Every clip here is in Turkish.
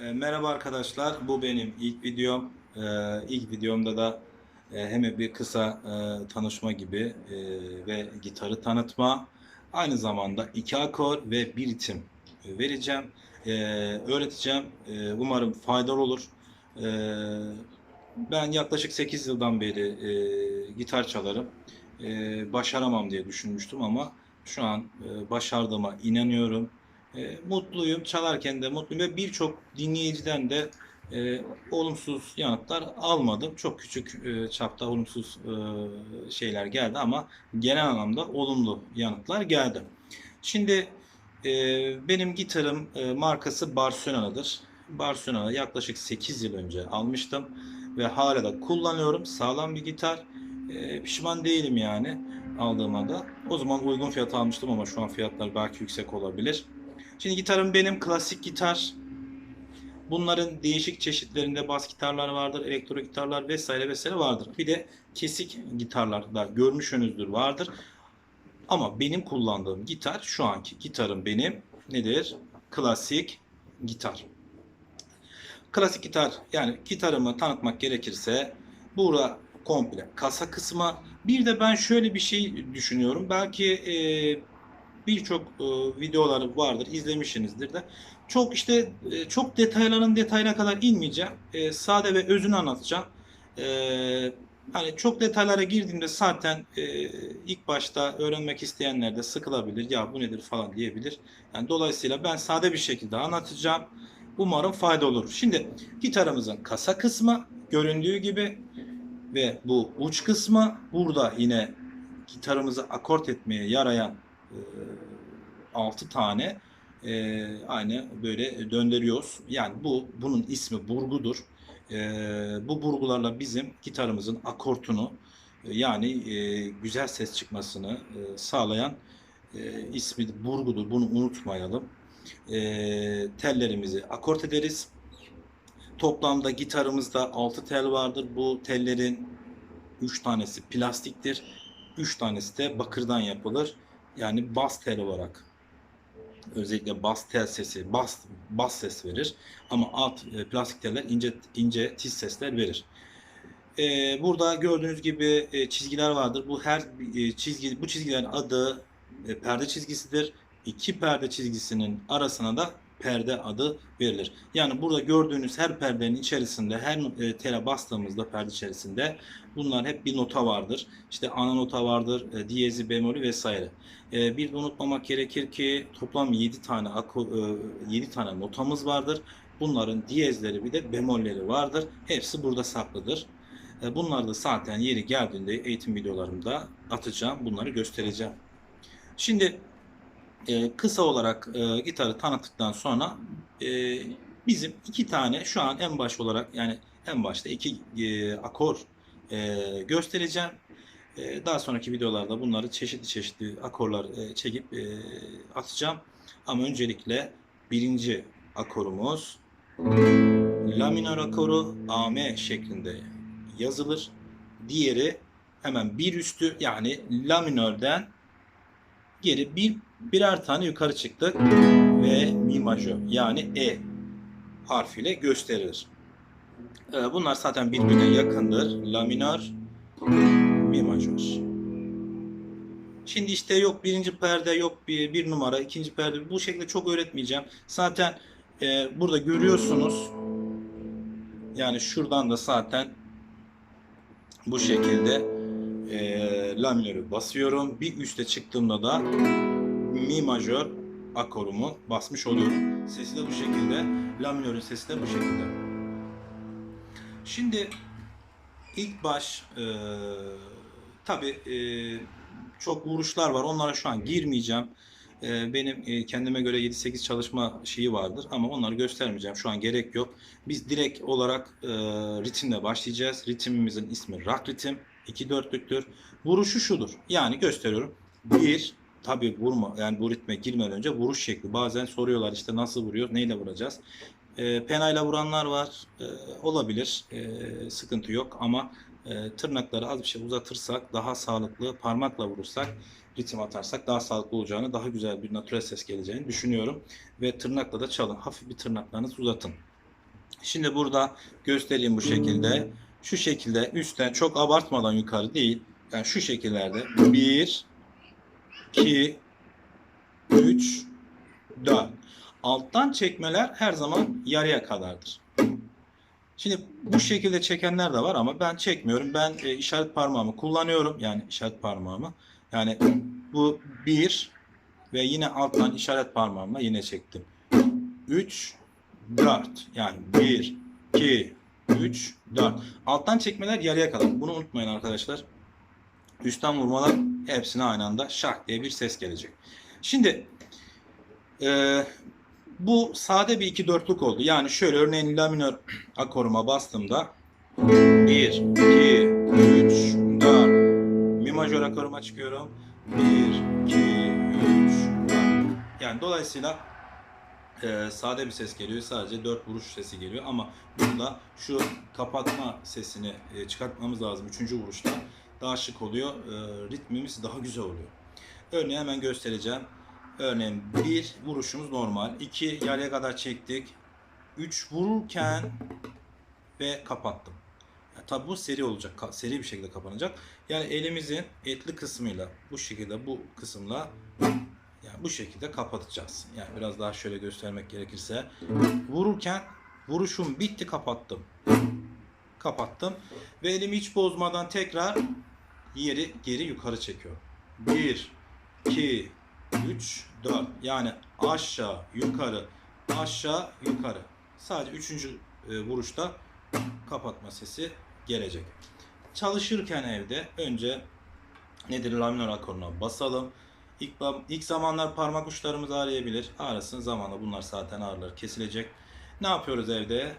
E, merhaba arkadaşlar, bu benim ilk videom. E, ilk videomda da e, hem bir kısa e, tanışma gibi e, ve gitarı tanıtma, aynı zamanda iki akor ve bir ritim vereceğim, E, öğreteceğim. E, umarım faydalı olur. E, ben yaklaşık 8 yıldan beri e, gitar çalarım. E, başaramam diye düşünmüştüm ama şu an e, başardığıma inanıyorum. E, mutluyum. Çalarken de mutluyum ve birçok dinleyiciden de e, olumsuz yanıtlar almadım. Çok küçük e, çapta olumsuz e, şeyler geldi ama genel anlamda olumlu yanıtlar geldi. Şimdi e, benim gitarım e, markası Barcelona'dır. Barcelona yaklaşık 8 yıl önce almıştım ve hala da kullanıyorum. Sağlam bir gitar. E, pişman değilim yani aldığıma da. O zaman uygun fiyat almıştım ama şu an fiyatlar belki yüksek olabilir. Şimdi gitarım benim klasik gitar. Bunların değişik çeşitlerinde bas gitarlar vardır, elektro gitarlar vesaire vesaire vardır. Bir de kesik gitarlar da görmüşsünüzdür vardır. Ama benim kullandığım gitar şu anki gitarım benim nedir? Klasik gitar. Klasik gitar yani gitarımı tanıtmak gerekirse burada komple kasa kısmı. Bir de ben şöyle bir şey düşünüyorum. Belki e, birçok e, videoları vardır, izlemişsinizdir de. Çok işte e, çok detayların detayına kadar inmeyeceğim. E, sade ve özünü anlatacağım. E, hani çok detaylara girdiğimde zaten e, ilk başta öğrenmek isteyenler de sıkılabilir. Ya bu nedir falan diyebilir. Yani dolayısıyla ben sade bir şekilde anlatacağım. Umarım fayda olur. Şimdi gitarımızın kasa kısmı göründüğü gibi ve bu uç kısmı burada yine gitarımızı akort etmeye yarayan 6 tane e, aynı böyle döndürüyoruz. Yani bu bunun ismi burgudur. E, bu burgularla bizim gitarımızın akortunu e, yani e, güzel ses çıkmasını e, sağlayan e, ismi burgudur. Bunu unutmayalım. E, tellerimizi akort ederiz. Toplamda gitarımızda 6 tel vardır. Bu tellerin 3 tanesi plastiktir. 3 tanesi de bakırdan yapılır. Yani bas tel olarak özellikle bas tel sesi, bas bas ses verir. Ama alt e, plastik teller ince ince tiz sesler verir. E, burada gördüğünüz gibi e, çizgiler vardır. Bu her e, çizgi bu çizgilerin adı e, perde çizgisidir. İki perde çizgisinin arasına da perde adı verilir. Yani burada gördüğünüz her perdenin içerisinde her e, tele bastığımızda perde içerisinde bunlar hep bir nota vardır. İşte ana nota vardır, e, diyezi, bemolü vesaire. E, bir de unutmamak gerekir ki toplam 7 tane ako, e, 7 tane notamız vardır. Bunların diyezleri bir de bemolleri vardır. Hepsi burada saklıdır. E, bunları da zaten yeri geldiğinde eğitim videolarımda atacağım. Bunları göstereceğim. Şimdi e, kısa olarak e, gitarı tanıttıktan sonra e, bizim iki tane şu an en baş olarak yani en başta iki e, akor e, göstereceğim. E, daha sonraki videolarda bunları çeşitli çeşitli akorlar e, çekip e, atacağım. Ama öncelikle birinci akorumuz La minör akoru AM şeklinde yazılır. Diğeri hemen bir üstü yani La minörden geri bir birer tane yukarı çıktık ve mi majör yani E harfiyle gösterilir. Ee, Bunlar zaten birbirine yakındır. La minör, mi majör. Şimdi işte yok birinci perde, yok bir, bir numara, ikinci perde. Bu şekilde çok öğretmeyeceğim. Zaten e, burada görüyorsunuz. Yani şuradan da zaten bu şekilde e, la minörü basıyorum. Bir üste çıktığımda da mi majör akorumu basmış oluyorum. Sesi de bu şekilde. La minörün sesi de bu şekilde. Şimdi ilk baş e, tabi e, çok vuruşlar var. Onlara şu an girmeyeceğim. E, benim e, kendime göre 7-8 çalışma şeyi vardır ama onları göstermeyeceğim. Şu an gerek yok. Biz direkt olarak e, ritimle başlayacağız. Ritimimizin ismi rock ritim. 2 dörtlüktür. Vuruşu şudur. Yani gösteriyorum. Bir, tabi vurma yani bu ritme girmeden önce vuruş şekli. Bazen soruyorlar işte nasıl vuruyor, neyle vuracağız. E, penayla vuranlar var. E, olabilir. E, sıkıntı yok ama e, tırnakları az bir şey uzatırsak daha sağlıklı, parmakla vurursak ritim atarsak daha sağlıklı olacağını, daha güzel bir natürel ses geleceğini düşünüyorum. Ve tırnakla da çalın. Hafif bir tırnaklarınızı uzatın. Şimdi burada göstereyim bu şekilde. Şu şekilde üstten çok abartmadan yukarı değil. Yani şu şekillerde 1 2 3 4 Alttan çekmeler her zaman yarıya kadardır. Şimdi bu şekilde çekenler de var ama ben çekmiyorum. Ben e, işaret parmağımı kullanıyorum. Yani işaret parmağımı. Yani bu 1 ve yine alttan işaret parmağımla yine çektim. 3 4 yani 1 2 3 4 alttan çekmeler yarıya kadar. Bunu unutmayın arkadaşlar. Üstten vurmalar hepsine aynı anda şak diye bir ses gelecek. Şimdi e, bu sade bir iki dörtlük oldu. Yani şöyle örneğin la minör akoruma bastığımda 1 2 3 4 mi majör akoruma çıkıyorum. 1 2 3 4 yani dolayısıyla e, sade bir ses geliyor. Sadece dört vuruş sesi geliyor ama burada şu kapatma sesini e, çıkartmamız lazım. Üçüncü vuruşta daha şık oluyor. E, ritmimiz daha güzel oluyor. Örneğin hemen göstereceğim. Örneğin bir vuruşumuz normal. iki yarıya kadar çektik. Üç vururken ve kapattım. Yani tabi bu seri olacak. Seri bir şekilde kapanacak. Yani elimizin etli kısmıyla bu şekilde bu kısımla yani bu şekilde kapatacağız. Yani biraz daha şöyle göstermek gerekirse vururken vuruşum bitti kapattım. Kapattım ve elimi hiç bozmadan tekrar yeri geri yukarı çekiyorum. 1 2 3 4 yani aşağı yukarı aşağı yukarı. Sadece üçüncü e, vuruşta kapatma sesi gelecek. Çalışırken evde önce nedir la minör akoruna basalım. İlk, ilk zamanlar parmak uçlarımız ağrıyabilir. Ağrısın zamanla bunlar zaten ağrılar kesilecek. Ne yapıyoruz evde?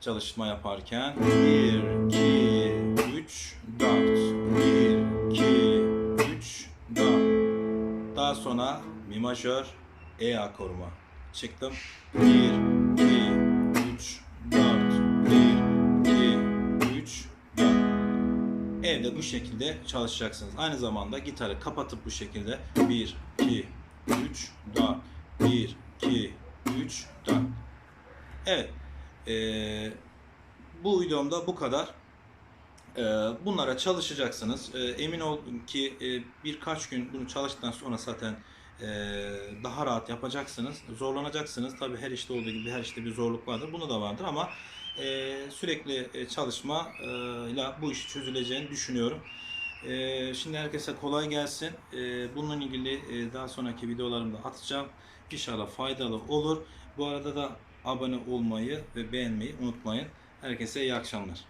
Çalışma yaparken 1, 2, 3, 4 1, 2, 3, 4 Daha sonra mi majör E akoruma çıktım. 1, Evde bu şekilde çalışacaksınız. Aynı zamanda gitarı kapatıp bu şekilde 1, 2, 3, 4 1, 2, 3, 4 Evet. Ee, bu videomda bu kadar. Ee, bunlara çalışacaksınız. Ee, emin olun ki e, birkaç gün bunu çalıştıktan sonra zaten e, daha rahat yapacaksınız. Zorlanacaksınız. Tabii her işte olduğu gibi her işte bir zorluk vardır. Bunu da vardır ama e, sürekli e, çalışma e, ile bu iş çözüleceğini düşünüyorum. E, şimdi herkese kolay gelsin. E, bununla ilgili e, daha sonraki videolarımda atacağım. İnşallah faydalı olur. Bu arada da abone olmayı ve beğenmeyi unutmayın. Herkese iyi akşamlar.